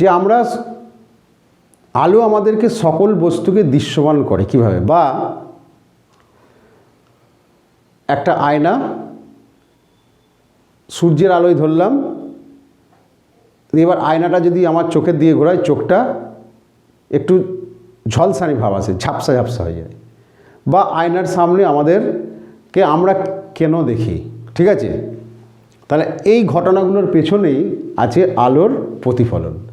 যে আমরা আলো আমাদেরকে সকল বস্তুকে দৃশ্যমান করে কীভাবে? বা একটা আয়না, সূর্যের আলোয় ধরলাম, এবার আয়নাটা যদি আমার চোখের দিয়ে ঘোরাই চোখটা একটু ঝলসানি ভাব আসে, ঝাপসা ঝাপসা হয়ে যায়। বা আয়নার সামনে আমাদেরকে আমরা কেন দেখি? ঠিক আছে? তাহলে এই ঘটনাগুলোর পেছনেই আছে আলোর প্রতিফলন।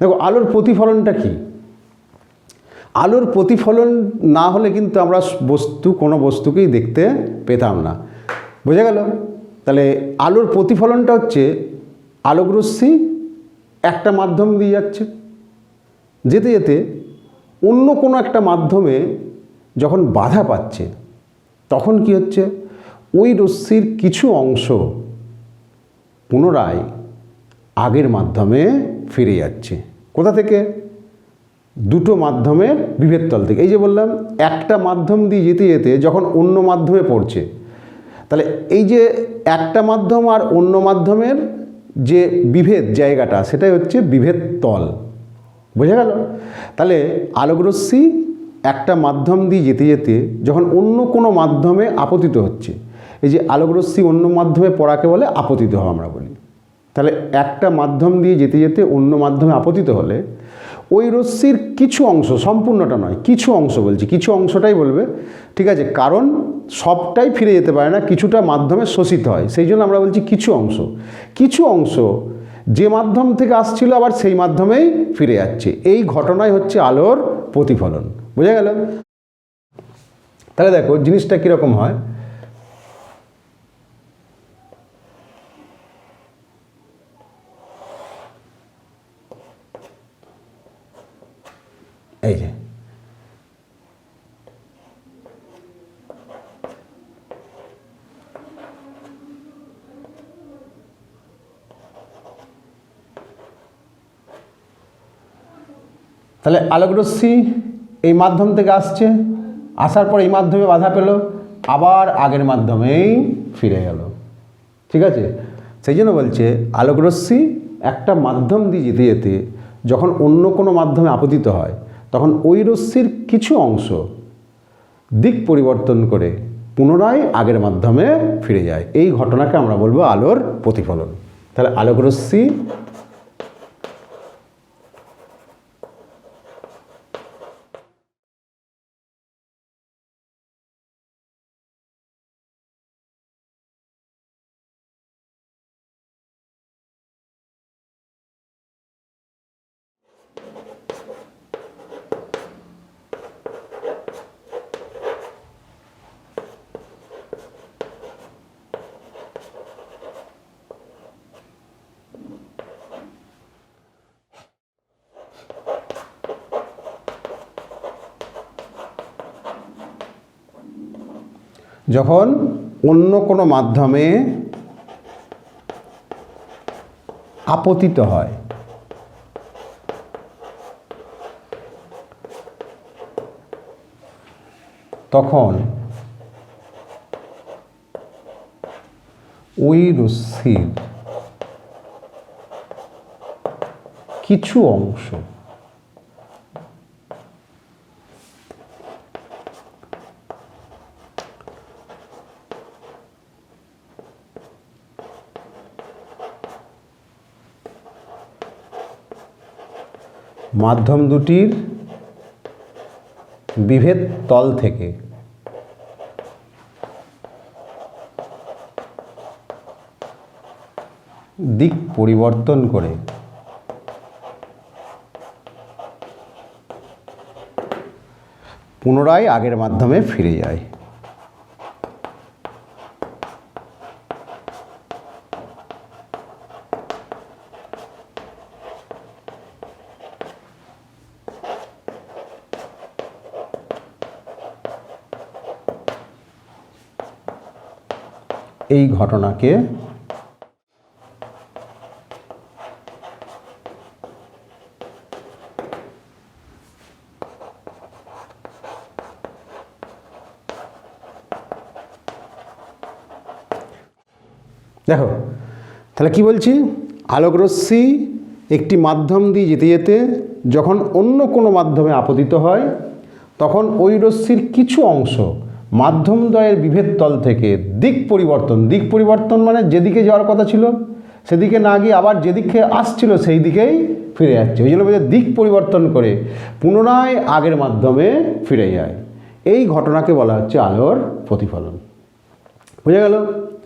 দেখো, আলোর প্রতিফলনটা কি? আলোর প্রতিফলন না হলে কিন্তু আমরা বস্তু, কোনো বস্তুকেই দেখতে পেতাম না। বোঝা গেল? তাহলে আলোর প্রতিফলনটা হচ্ছে আলোকরশ্মি একটা মাধ্যম দিয়ে যাচ্ছে। যেতে যেতে অন্য কোনো একটা মাধ্যমে যখন বাধা পাচ্ছে, তখন কি হচ্ছে? ওই রশ্মির কিছু অংশ পুনরায় আগের মাধ্যমে ফিরে যাচ্ছে। কোথা থেকে? দুটো মাধ্যমের বিভেদ তল থেকে। এই যে বললাম, একটা মাধ্যম দিয়ে যেতে যেতে যখন অন্য মাধ্যমে পড়ছে, তাহলে এই যে একটা মাধ্যম আর অন্য মাধ্যমের যে বিভেদ জায়গাটা, সেটাই হচ্ছে বিভেদ তল। বোঝা গেল? তাহলে আলোকরশ্মি একটা মাধ্যম দিয়ে যেতে যেতে যখন অন্য কোনো মাধ্যমে আপতিত হচ্ছে, এই যে আলোকরশ্মি অন্য মাধ্যমে পড়াকে বলে আপতিত হওয়া আমরা বলি। তাহলে একটা মাধ্যম দিয়ে যেতে যেতে অন্য মাধ্যমে আপতিত হলে ওই রশ্মির কিছু অংশ, সম্পূর্ণটা নয়, কিছু অংশ বলছি, কিছু অংশটাই বলবে, ঠিক আছে? কারণ সবটাই ফিরে যেতে পারে না, কিছুটা মাধ্যমে শোষিত হয়, সেই জন্য আমরা বলছি কিছু অংশ। কিছু অংশ যে মাধ্যম থেকে আসছিল আবার সেই মাধ্যমেই ফিরে যাচ্ছে। এই ঘটনাই হচ্ছে আলোর প্রতিফলন। বোঝা গেল? তাহলে দেখো, জিনিসটা কীরকম হয় এই যে তাহলে আলোকরশ্মি এই মাধ্যম থেকে আসছে। আসার পর এই মাধ্যমে বাধা পেল, আবার আগের মাধ্যমেই ফিরে গেল। ঠিক আছে? সেই জন্য বলছে, আলোকরশ্মি একটা মাধ্যম দিয়ে যেতে যেতে যখন অন্য কোনো মাধ্যমে আপতিত হয়, তখন ওই রশ্মির কিছু অংশ দিক পরিবর্তন করে পুনরায় আগের মাধ্যমে ফিরে যায়। এই ঘটনাকে আমরা বলব আলোর প্রতিফলন। তাহলে আলোকরশ্মি যখন অন্য কোনো মাধ্যমে আপতিত হয় তখন ওই রশ্মির কিছু অংশ মাধ্যম দুটির বিভেদ তল থেকে। দিক পরিবর্তন করে। পুনরায় আগের মাধ্যমে ফিরে যায়। এই ঘটনাকে দেখো, তাহলে কি বলছি? আলোকরশ্মি একটি মাধ্যম দিয়ে যেতে যেতে যখন অন্য কোনো মাধ্যমে আপতিত হয়, তখন ওই রশ্মির কিছু অংশ মাধ্যমদ্বয়ের বিভেদ তল থেকে দিক পরিবর্তন। দিক পরিবর্তন মানে যেদিকে যাওয়ার কথা ছিল, সেদিকে না গিয়ে আবার যেদিকে আসছিল, সেই দিকেই ফিরে যাচ্ছে। ওই জন্য দিক পরিবর্তন করে পুনরায় আগের মাধ্যমে ফিরে যায়। এই ঘটনাকে বলা হচ্ছে আলোর প্রতিফলন। বোঝা গেল?